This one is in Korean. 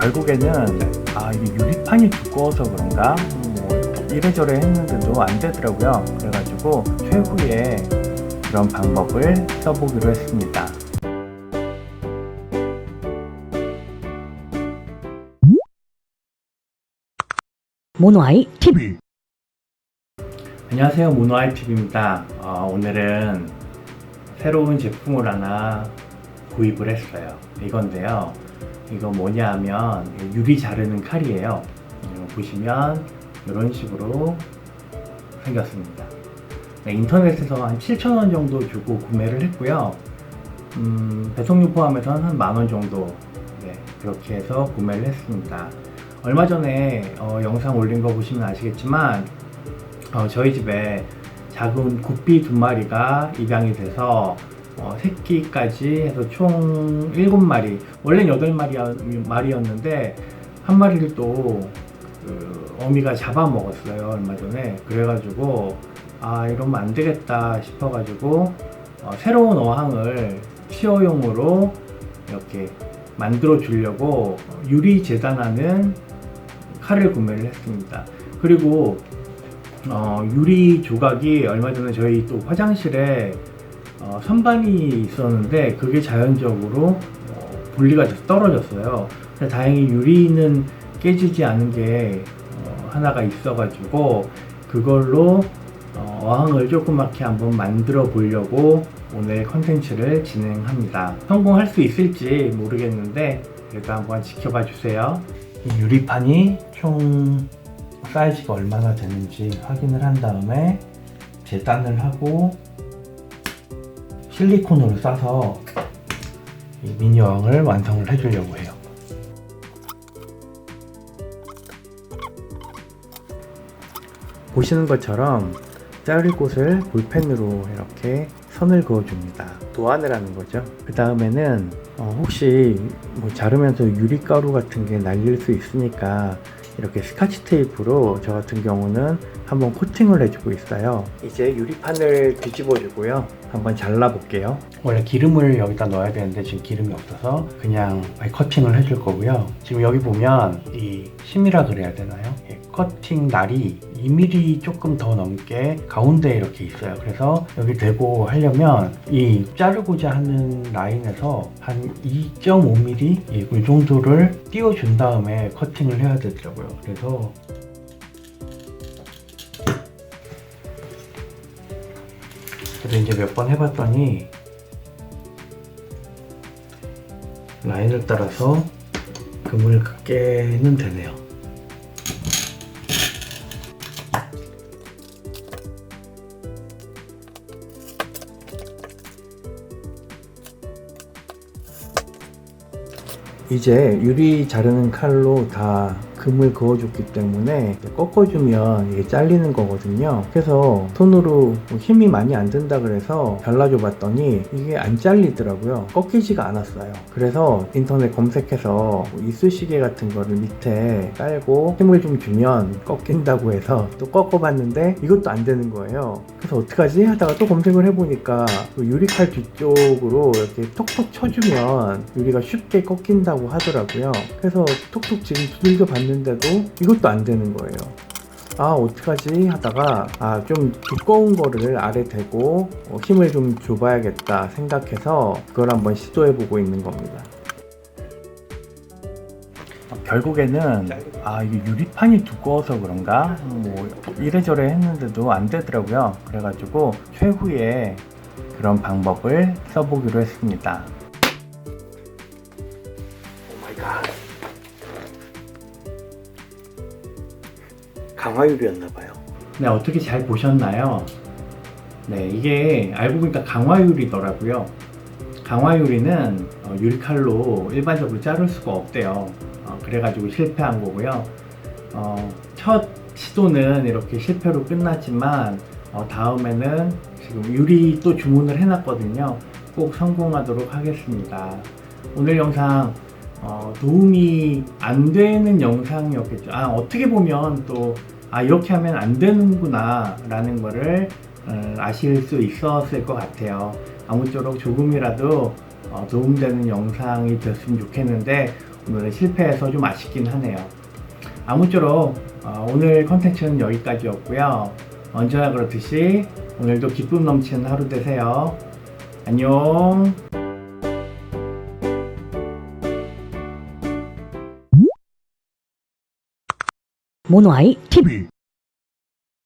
결국에는 아 이게 유리판이 두꺼워서 그런가 뭐 이래저래 했는데도 안 되더라고요. 그래가지고 최후의 그런 방법을 써보기로 했습니다. 모노아이 TV 안녕하세요 모노아이 TV입니다. 어, 오늘은 새로운 제품을 하나 구입을 했어요. 이건데요. 이거 뭐냐 하면 유리 자르는 칼이에요. 어, 보시면 이런 식으로 생겼습니다. 네, 인터넷에서 한 7,000원 정도 주고 구매를 했고요. 음, 배송료 포함해서는 한만 원 정도 네, 그렇게 해서 구매를 했습니다. 얼마 전에 어, 영상 올린 거 보시면 아시겠지만 어, 저희 집에 작은 구피 두 마리가 입양이 돼서 어, 새끼까지 해서 총 7마리 원래는 8마리, 마리였는데 한 마리를 또 그, 어미가 잡아먹었어요 얼마 전에 그래가지고 아 이러면 안 되겠다 싶어가지고 어, 새로운 어항을 치어용으로 이렇게 만들어 주려고 유리 재단하는 칼을 구매를 했습니다. 그리고 어, 유리 조각이 얼마 전에 저희 또 화장실에 어, 선반이 있었는데 그게 자연적으로 어, 분리가 돼서 떨어졌어요. 근데 다행히 유리는 깨지지 않은 게 어, 하나가 있어가지고 그걸로 어, 어항을 조그맣게 한번 만들어 보려고 오늘 컨텐츠를 진행합니다. 성공할 수 있을지 모르겠는데 그래도 한번 지켜봐 주세요. 이 유리판이 총 사이즈가 얼마나 되는지 확인을 한 다음에 재단을 하고 실리콘으로 싸서 이 미니 어항을 완성을 해주려고 해요. 보시는 것처럼 자를 곳을 볼펜으로 이렇게 선을 그어줍니다. 도안을 하는 거죠. 그 다음에는 어, 혹시 뭐 자르면서 유리가루 같은 게 날릴 수 있으니까 이렇게 스카치 테이프로 저 같은 경우는 한번 코팅을 해주고 있어요. 이제 유리판을 뒤집어 주고요. 한번 잘라 볼게요. 원래 기름을 여기다 넣어야 되는데 지금 기름이 없어서 그냥 커팅을 해줄 거고요. 지금 여기 보면 이 심이라 그래야 되나요? 이 커팅 날이 2mm 조금 더 넘게 가운데에 이렇게 있어요. 그래서 여기 대고 하려면 이 자르고자 하는 라인에서 한 2.5mm 이 정도를 띄워준 다음에 커팅을 해야 되더라고요. 그래서 그래도 이제 몇 번 해봤더니 라인을 따라서 금을 긋게는 되네요. 이제 유리 자르는 칼로 다 금을 그어줬기 때문에 꺾어주면 이게 잘리는 거거든요. 그래서 손으로 뭐 힘이 많이 안 든다 그래서 잘라줘 봤더니 이게 안 잘리더라고요. 꺾이지가 않았어요. 그래서 인터넷 검색해서 뭐 이쑤시개 같은 거를 밑에 깔고 힘을 좀 주면 꺾인다고 해서 또 꺾어봤는데 이것도 안 되는 거예요. 그래서 어떡하지 하다가 또 검색을 해보니까 그 유리칼 뒤쪽으로 이렇게 톡톡 쳐주면 유리가 쉽게 꺾인다고 하더라고요. 그래서 톡톡 지금 두들겨 봤는데 도 이것도 안 되는 거예요. 아 어떡하지 하다가 아 좀 두꺼운 거를 아래 대고 어, 힘을 좀 줘봐야겠다 생각해서 그걸 한번 시도해 보고 있는 겁니다. 결국에는 아 이게 유리판이 두꺼워서 그런가 뭐 이래저래 했는데도 안 되더라고요. 그래가지고 최후의 그런 방법을 써보기로 했습니다. 강화유리였나봐요. 네, 어떻게 잘 보셨나요? 네, 이게 알고 보니까 강화유리더라고요. 강화유리는 어, 유리칼로 일반적으로 자를 수가 없대요. 어, 그래가지고 실패한 거고요. 어, 첫 시도는 이렇게 실패로 끝났지만 어, 다음에는 지금 유리 또 주문을 해놨거든요. 꼭 성공하도록 하겠습니다. 오늘 영상 어, 도움이 안 되는 영상이었겠죠. 아, 어떻게 보면 또, 아, 이렇게 하면 안 되는구나, 라는 거를 어, 아실 수 있었을 것 같아요. 아무쪼록 조금이라도 어, 도움되는 영상이 됐으면 좋겠는데, 오늘 실패해서 좀 아쉽긴 하네요. 아무쪼록 어, 오늘 컨텐츠는 여기까지였고요. 언제나 그렇듯이 오늘도 기쁨 넘치는 하루 되세요. 안녕. 모노아이 TV